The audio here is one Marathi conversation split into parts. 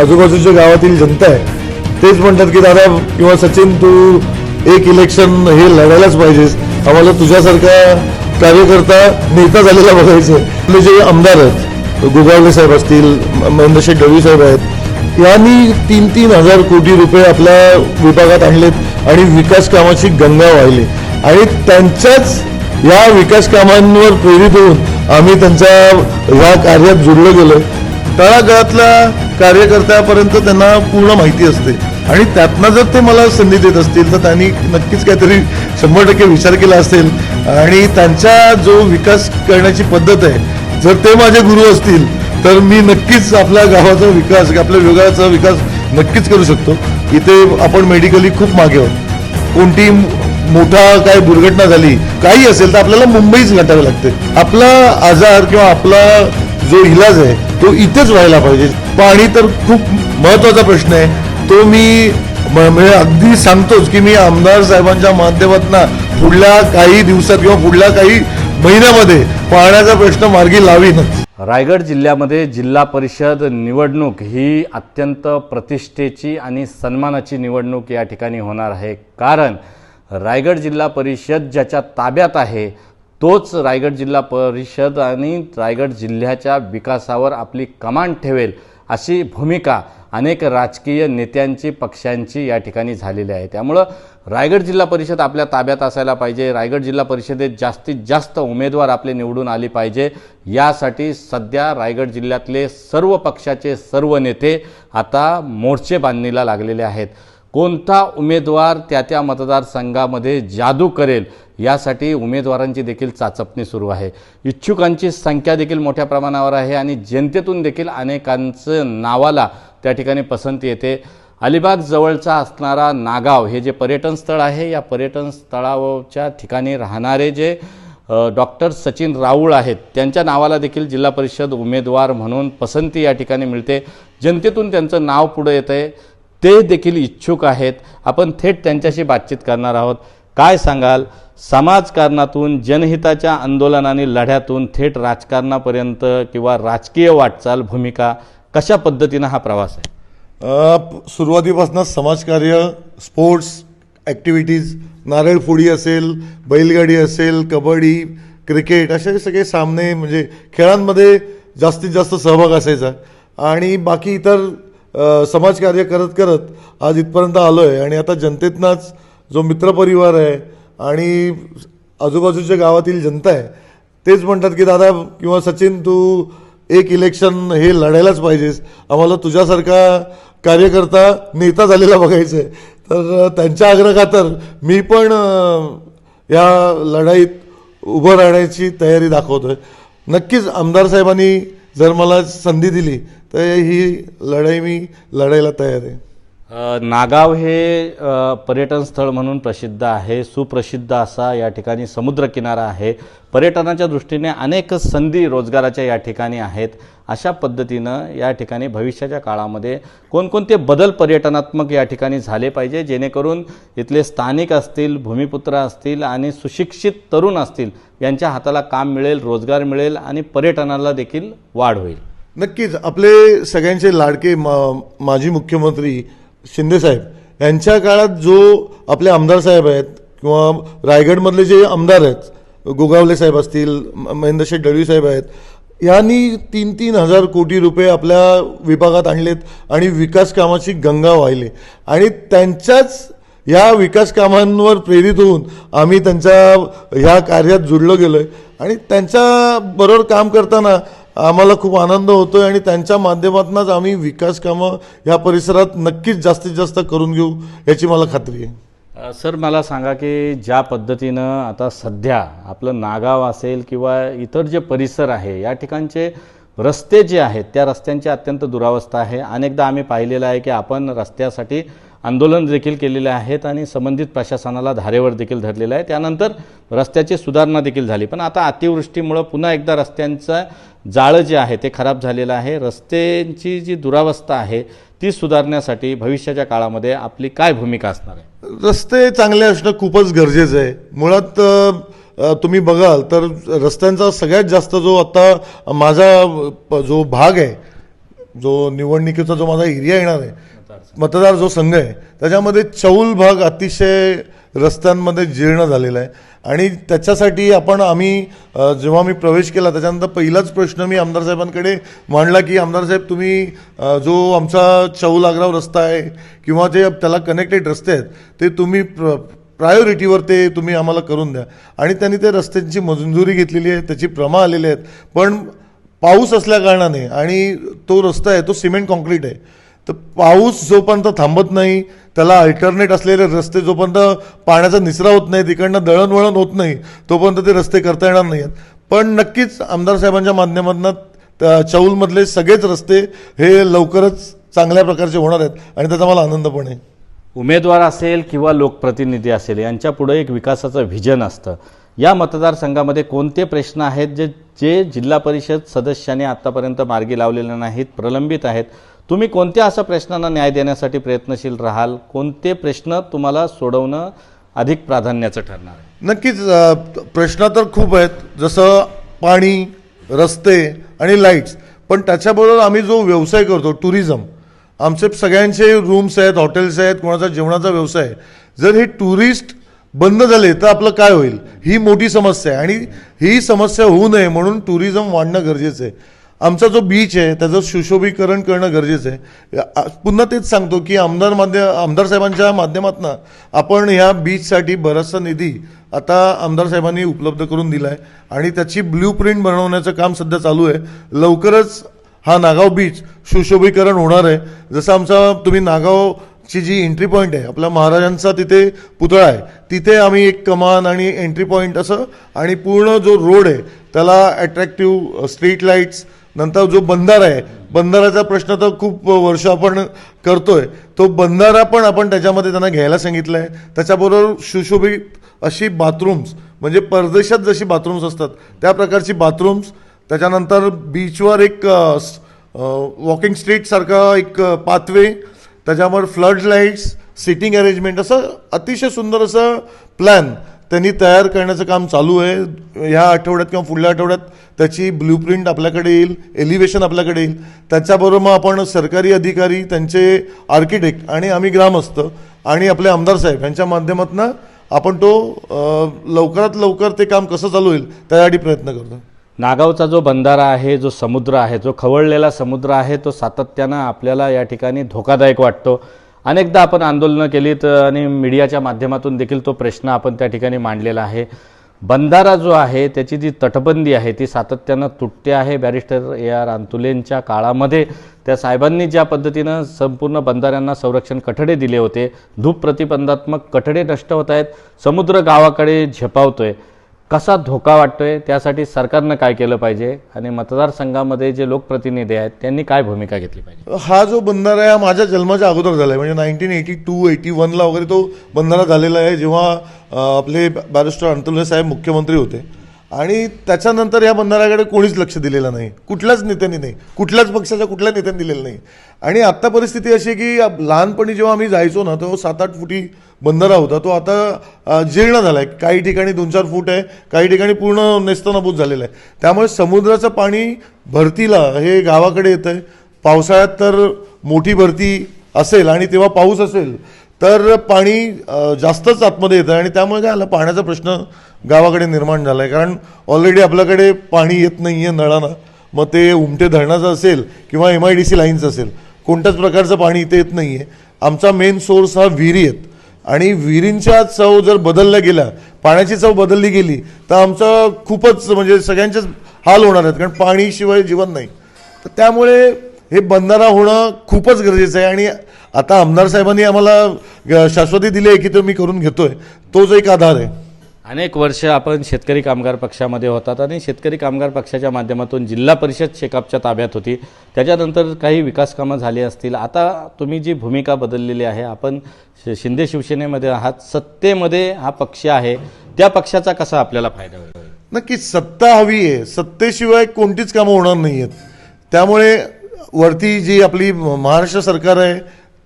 आजूबाजूच्या गावातील जनता आहे तेच म्हणतात की दादा किंवा सचिन तू एक इलेक्शन हे लढायलाच पाहिजेस. आम्हाला तुझ्यासारखा कार्यकर्ता नेता झालेला बघायचं आपले जे आमदार आहेत गुगावले साहेब असतील महेंद्रशेठ गवी साहेब आहेत यांनी तीन तीन हजार कोटी रुपये आपल्या विभागात आणलेत आणि विकास कामाची गंगा वाहिली. आणि त्यांच्याच या विकास कामांवर प्रेरित होऊन आम्ही त्यांच्या या कार्यात जुडलं गेलो तळागाळातल्या कार्यकर्त्यापर्यंत त्यांना पूर्ण माहिती असते. आणि त्यातनं जर ते मला संधी देत असतील तर त्यांनी नक्कीच काहीतरी शंभर टक्के विचार केला असेल. आणि त्यांचा जो विकास करण्याची पद्धत आहे जर ते माझे गुरु असतील तर मी नक्कीच आपल्या गावाचा विकास आपल्या विभागाचा विकास नक्कीच करू शकतो. इथे आपण मेडिकली खूप मागे आहोत. कोणती मोठा काय दुर्घटना झाली काही असेल तर आपल्याला मुंबईच गाठावे लागते. आपला आजार किंवा आपला जो इलाज आहे तो इथेच व्हायला पाहिजे. पाणी तर खूप महत्त्वाचा प्रश्न आहे. तो मी म्हणजे अगदी सांगतोच की मी आमदार साहेबांच्या माध्यमातून पुढल्या काही दिवसात किंवा पुढल्या काही महिन्यामध्ये पाण्याचा प्रश्न मार्गी लावीनच. रायगड जिल्ह्यामध्ये जिल्हा परिषद निवडणूक ही अत्यंत प्रतिष्ठेची आणि सन्मानाची निवडणूक या ठिकाणी होणार आहे. कारण रायगड जिल्हा परिषद ज्याच्या ताब्यात आहे तोच रायगड जिल्हा परिषद आणि रायगड जिल्ह्याच्या विकासावर आपली कमांड ठेवेल अशी भूमिका अनेक राजकीय नेत्यांची पक्षांची या ठिकाणी झालेली आहे. त्यामुळं रायगड जिल्हा परिषद आपल्या ताब्यात असायला पाहिजे. रायगड जिल्हा परिषदेत जास्तीत जास्त उमेदवार आपले निवडून आले पाहिजे. यासाठी सध्या रायगड जिल्ह्यातले सर्व पक्षाचे सर्व नेते आता मोर्चे बांधणीला लागलेले आहेत. कोणता उमेदवार त्या त्या मतदारसंघामध्ये जादू करेल यासाठी उमेदवारांची देखील चाचपणी सुरू आहे. इच्छुकांची संख्या देखील मोठ्या प्रमाणावर आहे आणि जनतेतून देखील अनेकांचं नावाला त्या ठिकाणी पसंती येते. अलिबाग जवळचा असणारा नागाव हे जे पर्यटन स्थळ आहे या पर्यटन स्थळाच्या ठिकाणी राहणारे जे डॉक्टर सचिन राऊळ आहेत त्यांच्या नावाला देखील जिल्हा परिषद उमेदवार म्हणून पसंती या ठिकाणी मिळते. जनतेतून त्यांचं नाव पुढं येतं आहे ते देखील इच्छुक आहेत. आपण थेट त्यांच्याशी बातचीत करणार आहोत. काय सांगाल? समाजकारणातून जनहिताच्या आंदोलनाने लढ्यातून थेट राजकारणापर्यंत किंवा राजकीय वाटचाल भूमिका कशा पद्धतीनं हा प्रवास आहे? सुरुवातीपासून सुरुवातीपासूनच समाजकार्य स्पोर्ट्स ॲक्टिव्हिटीज नारळफोडी असेल बैलगाडी असेल कबड्डी क्रिकेट असे सगळे सामने म्हणजे खेळांमध्ये जास्तीत जास्त सहभाग असायचा. आणि बाकी इतर समाजकार्य करत करत आज इथपर्यंत आलो आहे आणि आता जनतेतनाच जो मित्रपरिवार आहे आणि आजूबाजूच्या गावातील जनता आहे तेच म्हणतात की दादा किंवा सचिन तू एक इलेक्शन हे लढायलाच पाहिजेस. आम्हाला तुझ्यासारखा कार्यकर्ता नेता झालेला बघायचं आहे तर त्यांच्या आग्रहाखातर मी पण या लढाईत उभं राहण्याची तयारी दाखवतो आहे नक्कीच आमदार साहेबांनी जर मला संधी दिली तर ही लढाई मी लढायला तयार आहे. नागाव हे पर्यटन स्थळ म्हणून प्रसिद्ध आहे. सुप्रसिद्ध असा या ठिकाणी समुद्रकिनारा आहे. पर्यटनाच्या दृष्टीने अनेक संधी रोजगाराच्या या ठिकाणी आहेत. अशा पद्धतीनं या ठिकाणी भविष्याच्या काळामध्ये कोणकोणते बदल पर्यटनात्मक या ठिकाणी झाले पाहिजे जेणेकरून इथले स्थानिक असतील भूमिपुत्र असतील आणि सुशिक्षित तरुण असतील यांच्या हाताला काम मिळेल रोजगार मिळेल आणि पर्यटनाला देखील वाढ होईल. नक्कीच. आपले सगळ्यांचे लाडके मा माजी मुख्यमंत्री शिंदेसाहेब यांच्या काळात जो आपले आमदार साहेब आहेत किंवा रायगडमधले जे आमदार आहेत गोगावले साहेब असतील महेंद्रशेठ दळवी साहेब आहेत यांनी तीन तीन हजार कोटी रुपये आपल्या विभागात आणलेत आणि विकास कामाची गंगा वाहिली. आणि त्यांच्याच या विकास कामांवर प्रेरित होऊन आम्ही त्यांच्या ह्या कार्यात जुळलो गेलो आहे आणि त्यांच्याबरोबर काम करताना आम्हाला खूप आनंद होतो आहे आणि त्यांच्या माध्यमातूनच आम्ही विकास कामं ह्या परिसरात नक्कीच जास्तीत जास्त करून घेऊ याची मला खात्री आहे. सर मला सांगा की ज्या पद्धतीनं आता सध्या आपलं नागाव असेल किंवा इतर जे परिसर आहे या ठिकाणचे रस्ते जे आहेत त्या रस्त्यांची अत्यंत दुरावस्था आहे. अनेकदा आम्ही पाहिलेलं आहे की आपण रस्त्यासाठी आंदोलन देखील केलेले आहेत आणि संबंधित प्रशासनाला धारेवर देखील धरलेलं आहे. त्यानंतर रस्त्याची सुधारणा देखील झाली. पण आता अतिवृष्टीमुळं पुन्हा एकदा रस्त्यांचं जाळं जे आहे ते खराब झालेलं आहे. रस्त्यांची जी दुरावस्था आहे ती सुधारण्यासाठी भविष्याच्या काळामध्ये आपली काय भूमिका असणार आहे? रस्ते चांगले असणं खूपच गरजेचं आहे. मुळात तुम्ही बघाल तर रस्त्यांचा सगळ्यात जास्त जो आता माझा जो भाग आहे जो निवडणुकीचा जो माझा एरिया येणार आहे मतदार जो संघ आहे त्याच्यामध्ये चौल भाग अतिशय रस्त्यांमध्ये जीर्ण झालेला आहे. आणि त्याच्यासाठी आपण आम्ही जेव्हा मी प्रवेश केला त्याच्यानंतर पहिलाच प्रश्न मी आमदार साहेबांकडे मांडला की आमदार साहेब तुम्ही जो आमचा चौल आग्राव रस्ता आहे किंवा जे त्याला कनेक्टेड रस्ते आहेत ते तुम्ही प्र प्रायोरिटीवर ते तुम्ही आम्हाला करून द्या. आणि त्यांनी ते रस्त्यांची मंजुरी घेतलेली आहे त्याची प्रमा आलेली आहेत. पण पाऊस असल्या कारणाने आणि तो रस्ता आहे तो सिमेंट कॉन्क्रीट आहे. तर पाऊस जोपर्यंत थांबत नाही त्याला अल्टरनेट असलेले रस्ते जोपर्यंत पाण्याचा निचरा होत नाही तिकडनं दळणवळण होत नाही तोपर्यंत ते रस्ते करता येणार नाही आहेत पण नक्कीच आमदार साहेबांच्या माध्यमातून चौलमधले सगळेच रस्ते हे लवकरच चांगल्या प्रकारचे होणार आहेत आणि त्याचा मला आनंद पण आहे. उमेदवार असेल किंवा लोकप्रतिनिधी असेल यांच्यापुढे एक विकासाचं व्हिजन असतं. या मतदारसंघामध्ये कोणते प्रश्न आहेत जे जे जिल्हा परिषद सदस्यांनी आत्तापर्यंत मार्गी लावलेले नाहीत प्रलंबित आहेत? तुम्ही कोणत्या अशा प्रश्नांना न्याय देण्यासाठी प्रयत्नशील राहाल? कोणते प्रश्न तुम्हाला सोडवणं अधिक प्राधान्याचं ठरणार आहे? नक्कीच प्रश्न तर खूप आहेत जसं पाणी रस्ते आणि लाईट्स. पण त्याच्याबरोबर आम्ही जो व्यवसाय करतो टुरिझम आमचे सगळ्यांचे रूम्स आहेत हॉटेल्स आहेत कोणाचा जेवणाचा व्यवसाय आहे. जर हे टुरिस्ट बंद झाले तर आपलं काय होईल? ही मोठी समस्या आहे. आणि ही समस्या होऊ नये म्हणून टुरिझम वाढणं गरजेचं आहे. आमचा जो बीच आहे त्याचं सुशोभीकरण करणं गरजेचं आहे. पुन्हा तेच सांगतो की आमदार माध्य आमदार साहेबांच्या माध्यमातून आपण ह्या बीचसाठी बराचसा निधी आता आमदार साहेबांनी उपलब्ध करून दिला आहे आणि त्याची ब्ल्यू प्रिंट बनवण्याचं काम सध्या चालू आहे. लवकरच हा नागाव बीच सुशोभीकरण होणार आहे. जसं आमचा तुम्ही नागावची जी एंट्री पॉईंट आहे आपल्या महाराजांचा तिथे पुतळा आहे तिथे आम्ही एक कमान आणि एंट्री पॉईंट असं आणि पूर्ण जो रोड आहे त्याला अट्रॅक्टिव्ह स्ट्रीट लाईट्स नंतर जो बंधारा आहे बंधाराचा प्रश्न तर खूप वर्ष आपण करतोय. तो बंधारा पण आपण त्याच्यामध्ये त्यांना घ्यायला सांगितलं आहे त्याच्याबरोबर सुशोभित अशी बाथरूम्स म्हणजे परदेशात जशी बाथरूम्स असतात त्या प्रकारची बाथरूम्स त्याच्यानंतर बीचवर एक वॉकिंग स्ट्रीटसारखा एक पाथवे त्याच्यावर फ्लड लाईट्स सिटिंग अरेंजमेंट असं अतिशय सुंदर असं प्लॅन त्यांनी तयार करण्याचं काम चालू आहे. ह्या आठवड्यात किंवा पुढल्या आठवड्यात त्याची ब्ल्यूप्रिंट आपल्याकडे येईल एलिव्हेशन आपल्याकडे येईल. त्याच्याबरोबर मग आपण सरकारी अधिकारी त्यांचे आर्किटेक्ट आणि आम्ही ग्रामस्थ आणि आपले आमदार साहेब यांच्या माध्यमातून आपण तो लवकरात लवकर ते काम कसं चालू होईल त्यासाठी प्रयत्न करतो नागावचा जो बंधारा आहे जो समुद्र आहे जो खवळलेला समुद्र आहे तो सातत्यानं आपल्याला या ठिकाणी धोकादायक वाटतो. अनेकदा आपण आंदोलनं केलीत आणि मीडियाच्या माध्यमातून देखील तो प्रश्न आपण त्या ठिकाणी मांडलेला आहे. बंधारा जो आहे त्याची जी तटबंदी आहे ती सातत्यानं तुटते आहे. बॅरिस्टर ए आर अंतुलेंच्या काळामध्ये त्या साहेबांनी ज्या पद्धतीनं संपूर्ण बंधाऱ्यांना संरक्षण कठडे दिले होते धूप प्रतिबंधात्मक कठडे नष्ट होत आहेत समुद्र गावाकडे झेपावतोय. कसा धोका वाटतोय त्यासाठी सरकारनं काय केलं पाहिजे आणि मतदारसंघामध्ये जे लोकप्रतिनिधी आहेत त्यांनी काय भूमिका घेतली पाहिजे? हा जो बंधारा आहे हा माझ्या जन्माच्या अगोदर झाला आहे म्हणजे नाईन्टीन एटी टू एटी वनला वगैरे तो बंधारा झालेला आहे जेव्हा आपले बॅरिस्टर अंतुले साहेब मुख्यमंत्री होते. आणि त्याच्यानंतर या बंधाऱ्याकडे कोणीच लक्ष दिलेलं नाही. कुठल्याच नेत्यांनी नाही. कुठल्याच पक्षाच्या कुठल्या नेत्यांनी दिलेलं नाही. आणि आत्ता परिस्थिती अशी आहे की लहानपणी जेव्हा आम्ही जायचो ना तो सात आठ फुटी बंधारा होता. तो आता जीर्ण झाला आहे. काही ठिकाणी दोन चार फूट आहे. काही ठिकाणी पूर्ण नेस्तनाबूत झालेला आहे. त्यामुळे समुद्राचं पाणी भरतीला हे गावाकडे येतं आहे पावसाळ्यात तर मोठी भरती असेल आणि तेव्हा पाऊस असेल तर पाणी जास्तच आतमध्ये येतं आणि त्यामुळे काय झालं पाण्याचा प्रश्न गावाकडे निर्माण झाला आहे कारण ऑलरेडी आपल्याकडे पाणी येत नाही आहे नळांना. मग ते उमटे धरणाचं असेल किंवा M I D C lines असेल कोणत्याच प्रकारचं पाणी इथे येत नाही आहे आमचा मेन सोर्स हा विहिरी आहेत. आणि विहिरींच्या चव जर बदलल्या गेल्या पाण्याची चव बदलली गेली तर आमचं खूपच म्हणजे सगळ्यांचेच हाल होणार आहेत. कारण पाणीशिवाय जीवन नाही. तर त्यामुळे हे बंधारा होणं खूपच गरजेचं आहे. आणि आता आमदार साहेबांनी आम्हाला शाश्वती दिली आहे की तो मी करून घेतोय. तोच एक आधार आहे. अनेक वर्ष आपण शेतकरी कामगार पक्षामध्ये होतात आणि शेतकरी कामगार पक्षाच्या माध्यमातून जिल्हा परिषद शेकापच्या ताब्यात होती. त्याच्यानंतर काही विकास कामं झाली असतील. आता तुम्ही जी भूमिका बदललेली आहे आपण शिंदे शिवसेनेमध्ये आहात. सत्तेमध्ये हा पक्ष आहे. त्या पक्षाचा कसा आपल्याला फायदा होईल? नक्कीच सत्ता हवी आहे. सत्तेशिवाय कोणतीच कामं होणार नाही आहेत त्यामुळे वरती जी आपली महाराष्ट्र सरकार आहे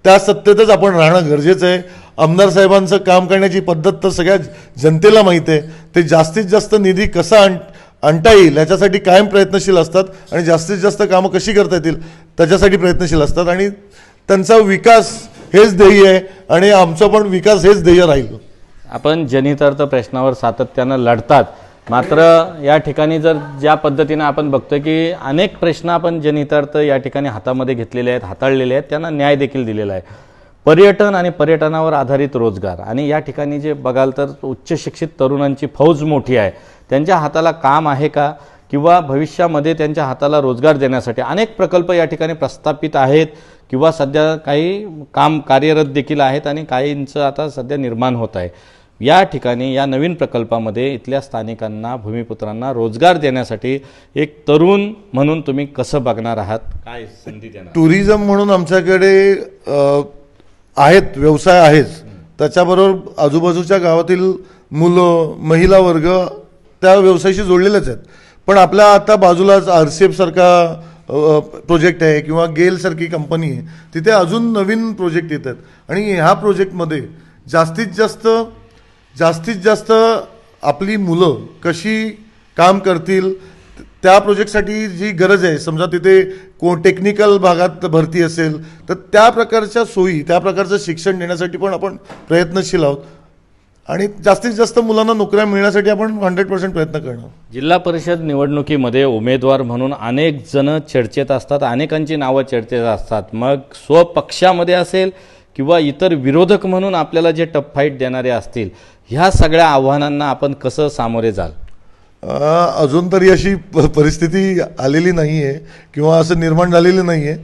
त्या सत्तेतच आपण राहणं गरजेचं आहे. आमदार साहेबांचं काम करण्याची पद्धत तर सगळ्या जनतेला माहीत आहे. ते जास्तीत जास्त निधी कसा आण आणता येईल याच्यासाठी कायम प्रयत्नशील असतात आणि जास्तीत जास्त कामं कशी करता येतील त्याच्यासाठी प्रयत्नशील असतात. आणि त्यांचा विकास हेच ध्येय आहे आणि आमचा पण विकास हेच ध्येय राहील. आपण जनितार्थ प्रश्नावर सातत्यानं लढतात. मात्र या ठिकाणी जर ज्या पद्धतीनं आपण बघतो की अनेक प्रश्न आपण जनितार्थ या ठिकाणी हातामध्ये घेतलेले आहेत हाताळलेले आहेत त्यांना न्याय देखील दिलेला आहे. पर्यटन आणि पर्यटनावर आधारित रोजगार आणि या ठिकाणी जे बघाल तर उच्च शिक्षित तरुणांची फौज मोठी आहे. त्यांच्या हाताला काम आहे का? किंवा भविष्यामध्ये त्यांच्या हाताला रोजगार देण्यासाठी अनेक प्रकल्प या ठिकाणी प्रस्थापित आहेत किंवा सध्या काही काम कार्यरत देखील आहेत आणि काहींचं आता सध्या निर्माण होत आहे. या ठिकाणी या नवीन प्रकल्पामध्ये इथल्या स्थानिकांना भूमिपुत्रांना रोजगार देण्यासाठी एक तरुण म्हणून तुम्ही कसं बघणार आहात? काय संधी देणार टुरिझम म्हणून आमच्याकडे आहेत व्यवसाय आहेच. त्याच्याबरोबर आजूबाजूच्या गावातील मुलं महिला वर्ग त्या व्यवसायाशी जोडलेलेच आहेत. पण आपल्या आता बाजूलाच आर सी एफसारखा प्रोजेक्ट आहे किंवा गेलसारखी कंपनी आहे. तिथे अजून नवीन प्रोजेक्ट येत आहेत. आणि ह्या प्रोजेक्टमध्ये जास्तीत जास्त जास्तीत जास्त आपली मुलं कशी काम करतील त्या प्रोजेक्टसाठी जी गरज आहे समजा तिथे को टेक्निकल भागात भरती असेल तर त्या प्रकारच्या सोयी त्या प्रकारचं शिक्षण देण्यासाठी पण आपण प्रयत्नशील आहोत. आणि जास्तीत जास्त मुलांना नोकऱ्या मिळण्यासाठी आपण हंड्रेड पर्सेंट प्रयत्न करणार. जिल्हा परिषद निवडणुकीमध्ये उमेदवार म्हणून अनेक जण चर्चेत असतात अनेकांची नावं चर्चेत असतात. मग स्वपक्षामध्ये असेल किंवा इतर विरोधक म्हणून आपल्याला जे टफ फाईट देणारे असतील ह्या सगळ्या आव्हानांना आपण कसं सामोरे जाल? अजून तरी अशी प- परिस्थिती आलेली नाही आहे किंवा असं निर्माण झालेलं नाही आहे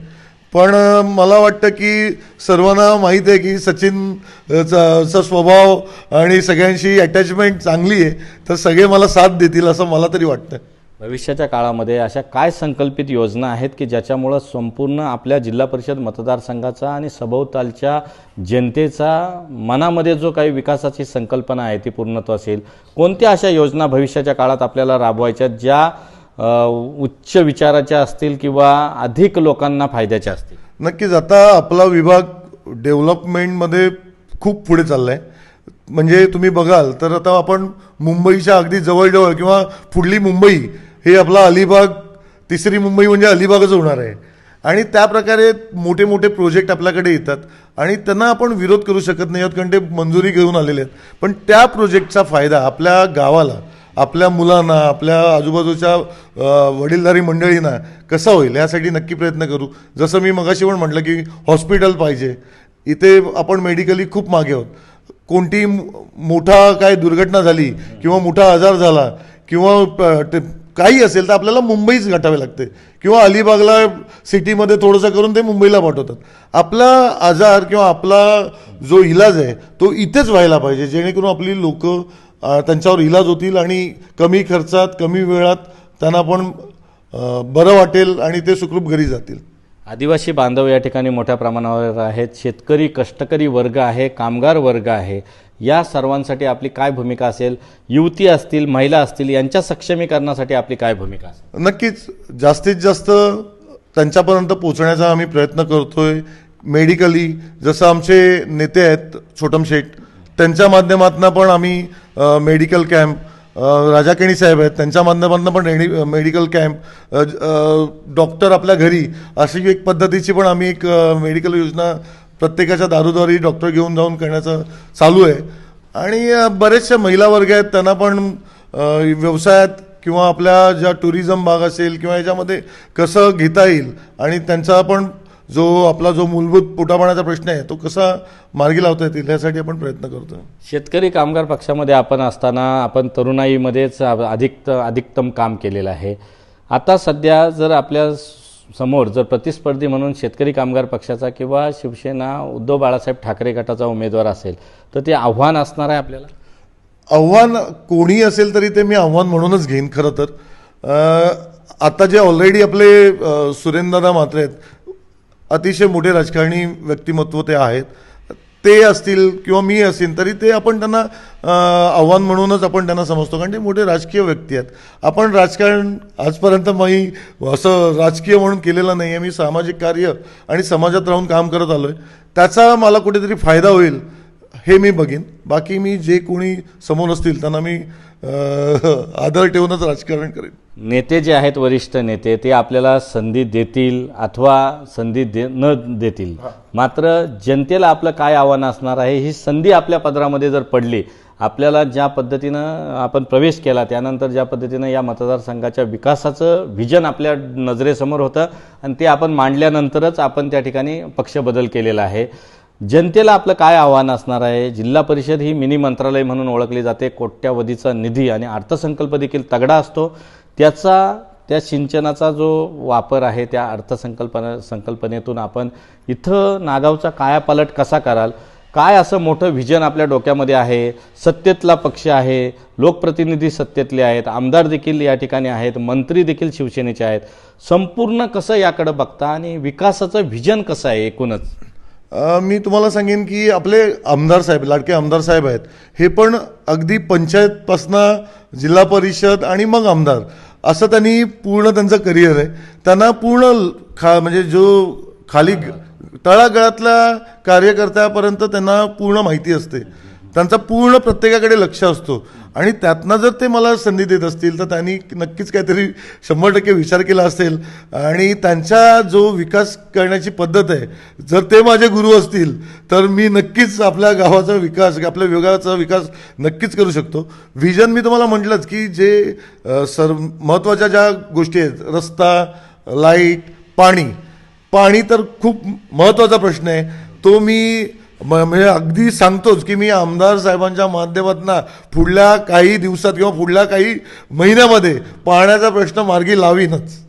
पण मला वाटतं की सर्वांना माहीत आहे की सचिन चा स्वभाव आणि सगळ्यांशी अटॅचमेंट चांगली आहे तर सगळे मला साथ देतील असं मला तरी वाटतं. भविष्याच्या काळामध्ये अशा काय संकल्पित योजना आहेत की ज्याच्यामुळं संपूर्ण आपल्या जिल्हा परिषद मतदारसंघाचा आणि सभोवतालच्या जनतेचा मनामध्ये जो काही विकासाची संकल्पना आहे ती पूर्णत्व असेल? कोणत्या अशा योजना भविष्याच्या काळात आपल्याला राबवायच्या ज्या उच्च विचाराच्या असतील किंवा अधिक लोकांना फायद्याच्या असतील? नक्कीच. आता आपला विभाग डेव्हलपमेंटमध्ये खूप पुढे चालला आहे म्हणजे तुम्ही बघाल तर आता आपण मुंबईच्या अगदी जवळजवळ किंवा पुढली मुंबई हे आपला अलिबाग तिसरी मुंबई म्हणजे अलिबागच होणार आहे. आणि त्या प्रकारे मोठे मोठे प्रोजेक्ट आपल्याकडे येतात. आणि त्यांना आपण विरोध करू शकत नाही आहोत कारण ते मंजुरी घेऊन आलेले आहेत. पण त्या प्रोजेक्टचा फायदा आपल्या गावाला आपल्या मुलांना आपल्या आजूबाजूच्या वडीलधारी मंडळींना कसा होईल यासाठी नक्की प्रयत्न करू. जसं मी मगाशी पण म्हटलं की हॉस्पिटल पाहिजे. इथे आपण मेडिकली खूप मागे आहोत. कोणती मोठा काय दुर्घटना झाली किंवा मोठा आजार झाला किंवा प- ते काही असेल तर आपल्याला मुंबईच गाठावे लागते. किंवा अलिबागला सिटीमध्ये थोडंसं करून ते मुंबईला पाठवतात. आपला आजार किंवा आपला जो इलाज आहे तो इथेच व्हायला पाहिजे. जेणेकरून आपली लोक त्यांच्यावर इलाज होतील आणि कमी खर्चात कमी वेळात त्यांना पण बरं वाटेल आणि ते सुखरूप घरी जातील. आदिवासी बांधव या ठिकाणी मोठ्या प्रमाणावर आहेत. शेतकरी कष्टकरी वर्ग आहे कामगार वर्ग आहे. या सर्वांसाठी आपली काय भूमिका असेल? युवती असतील महिला असतील यांच्या सक्षमीकरणासाठी आपली काय भूमिका असेल? नक्कीच. जास्तीत जास्त त्यांच्यापर्यंत पोहोचण्याचा आम्ही प्रयत्न करतोय. मेडिकली जसं आमचे नेते आहेत छोटम शेठ त्यांच्या माध्यमातून पण आम्ही मेडिकल कॅम्प राजाकेणी साहेब आहेत त्यांच्या माध्यमातून पण रेडी मेडिकल कॅम्प डॉक्टर आपल्या घरी अशी एक पद्धतीची पण आम्ही एक मेडिकल योजना प्रत्येकाच्या दारोदारी डॉक्टर घेऊन जाऊन करण्याचं चालू आहे. आणि बरेचशा महिला वर्ग आहेत त्यांना पण व्यवसायात किंवा आपल्या ज्या टुरिझम भाग असेल किंवा याच्यामध्ये कसं घेता येईल आणि त्यांचा पण जो आपला जो मूलभूत पोटापाण्याचा प्रश्न आहे तो कसा मार्गी लावता येतील यासाठी आपण प्रयत्न करतो शेतकरी कामगार पक्षामध्ये आपण असताना आपण तरुणाईमध्येच अधिक अधिकतम काम केलेलं आहे. आता सध्या जर आपल्या समोर जर प्रतिस्पर्धी म्हणून शेतकरी कामगार पक्षाचा किंवा शिवसेना उद्धव बाळासाहेब ठाकरे गटाचा उमेदवार असेल तर ते आव्हान असणार आहे आपल्याला? आव्हान कोणी असेल तरी ते मी आव्हान म्हणूनच घेईन खरं तर. आता जे ऑलरेडी आपले सुरेंद्रदा मात्रे आहेत अतिशय मोठे राजकारणी व्यक्तिमत्व ते आहेत. ते असतील किंवा मी असेल तरी ते आपण त्यांना आव्हान म्हणूनच आपण त्यांना समजतो. कारण ते मोठे राजकीय व्यक्ती आहेत. आपण राजकारण आजपर्यंत मी असं राजकीय म्हणून केलेलं नाही आहे मी सामाजिक कार्य आणि समाजात राहून काम करत आलो आहे त्याचा मला कुठेतरी फायदा होईल हे मी बघेन. बाकी मी जे कोणी समोर असतील त्यांना मी आदर ठेवूनच राजकारण करेन. नेते जे आहेत वरिष्ठ नेते ते आपल्याला संधी देतील अथवा संधी दे न देतील. मात्र जनतेला आपलं काय आव्हान असणार आहे ही संधी आपल्या पदरामध्ये जर पडली आपल्याला ज्या पद्धतीनं आपण प्रवेश केला त्यानंतर ज्या पद्धतीनं या मतदारसंघाच्या विकासाचं व्हिजन आपल्या नजरेसमोर होतं आणि ते आपण मांडल्यानंतरच आपण त्या ठिकाणी पक्ष बदल केलेला आहे. जनतेला आपलं काय आव्हान असणार आहे? जिल्हा परिषद ही मिनी मंत्रालय म्हणून ओळखली जाते. कोट्यावधीचा निधी आणि अर्थसंकल्प देखील तगडा असतो. त्याचा त्या सिंचनाचा जो वापर आहे त्या अर्थसंकल्पना संकल्पनेतून आपण इथं नागावचा कायापालट कसा कराल? काय असं मोठं व्हिजन आपल्या डोक्यामध्ये आहे? सत्तेतला पक्ष आहे लोकप्रतिनिधी सत्तेतले आहेत आमदार देखील या ठिकाणी आहेत मंत्री देखील शिवसेनेचे आहेत. संपूर्ण कसं याकडं बघता आणि विकासाचं व्हिजन कसं आहे एकूणच? मी तुम्हाला सांगेन की आपले आमदार साहेब लाडके आमदार साहेब आहेत हे पण अगदी पंचायतपासनं जिल्हा परिषद आणि मग आमदार असं त्यांनी पूर्ण त्यांचं करिअर आहे. त्यांना पूर्ण खा म्हणजे जो खाली तळागळातल्या कार्यकर्त्यापर्यंत त्यांना पूर्ण माहिती असते. त्यांचा पूर्ण प्रत्येकाकडे लक्ष असतो. आणि त्यातनं जर ते मला संधी देत असतील तर त्यांनी नक्कीच काहीतरी शंभर टक्के विचार केला असेल. आणि त्यांचा जो विकास करण्याची पद्धत आहे जर ते माझे गुरु असतील तर मी नक्कीच आपल्या गावाचा विकास आपल्या विभागाचा विकास नक्कीच करू शकतो. व्हिजन मी तुम्हाला म्हटलंच की जे सर्व सर महत्त्वाच्या ज्या गोष्टी आहेत रस्ता लाइट पाणी. पाणी तर खूप महत्त्वाचा प्रश्न आहे. तो मी म्हणजे अगदी सांगतोच की मी आमदार साहेबांच्या माध्यमातून पुढल्या काही दिवसात किंवा पुढल्या काही महिन्यामध्ये पाण्याचा प्रश्न मार्गी लावीनच.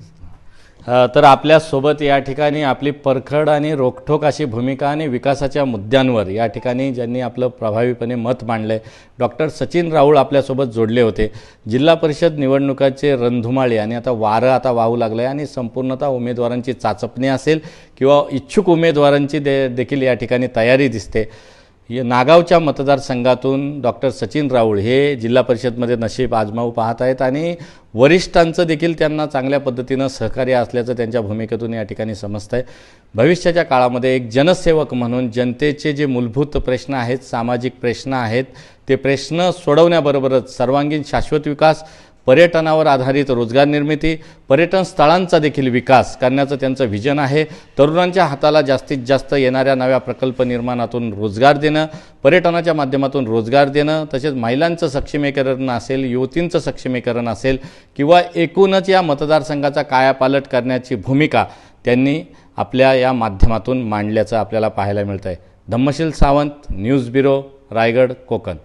तर आपल्यासोबत या ठिकाणी आपली परखड आणि रोखठोक अशी भूमिका आणि विकासाच्या मुद्द्यांवर या ठिकाणी ज्यांनी आपलं प्रभावीपणे मत मांडलंय. डॉक्टर सचिन राऊळ आपल्यासोबत जोडले होते. जिल्हा परिषद निवडणुकाचे रणधुमाळे आणि आता वारं आता वाहू लागलं आहे आणि संपूर्णतः उमेदवारांची चाचपणी असेल किंवा इच्छुक उमेदवारांची दे देखील या ठिकाणी तयारी दिसते. नागावच्या मतदारसंघातून डॉक्टर सचिन राऊळ हे जिल्हा परिषदमध्ये नशीब आजमावू पाहत आहेत आणि वरिष्ठांचं देखील त्यांना चांगल्या पद्धतीनं सहकार्य असल्याचं त्यांच्या भूमिकेतून या ठिकाणी समजतं आहे भविष्याच्या काळामध्ये एक जनसेवक म्हणून जनतेचे जे मूलभूत प्रश्न आहेत सामाजिक प्रश्न आहेत ते प्रश्न सोडवण्याबरोबरच सर्वांगीण शाश्वत विकास पर्यटनावर आधारित रोजगार निर्मिती पर्यटन स्थळांचा देखील विकास करण्याचं त्यांचं व्हिजन आहे. तरुणांच्या हाताला जास्तीत जास्त येणाऱ्या नव्या प्रकल्प निर्माणातून रोजगार देणं पर्यटनाच्या माध्यमातून रोजगार देणं तसेच महिलांचं सक्षमीकरण असेल युवतींचं सक्षमीकरण असेल किंवा एकूणच या मतदारसंघाचा कायापालट करण्याची भूमिका त्यांनी आपल्या या माध्यमातून मांडल्याचं आपल्याला पाहायला मिळतं आहे धम्मशील सावंत न्यूज ब्युरो रायगड कोकण.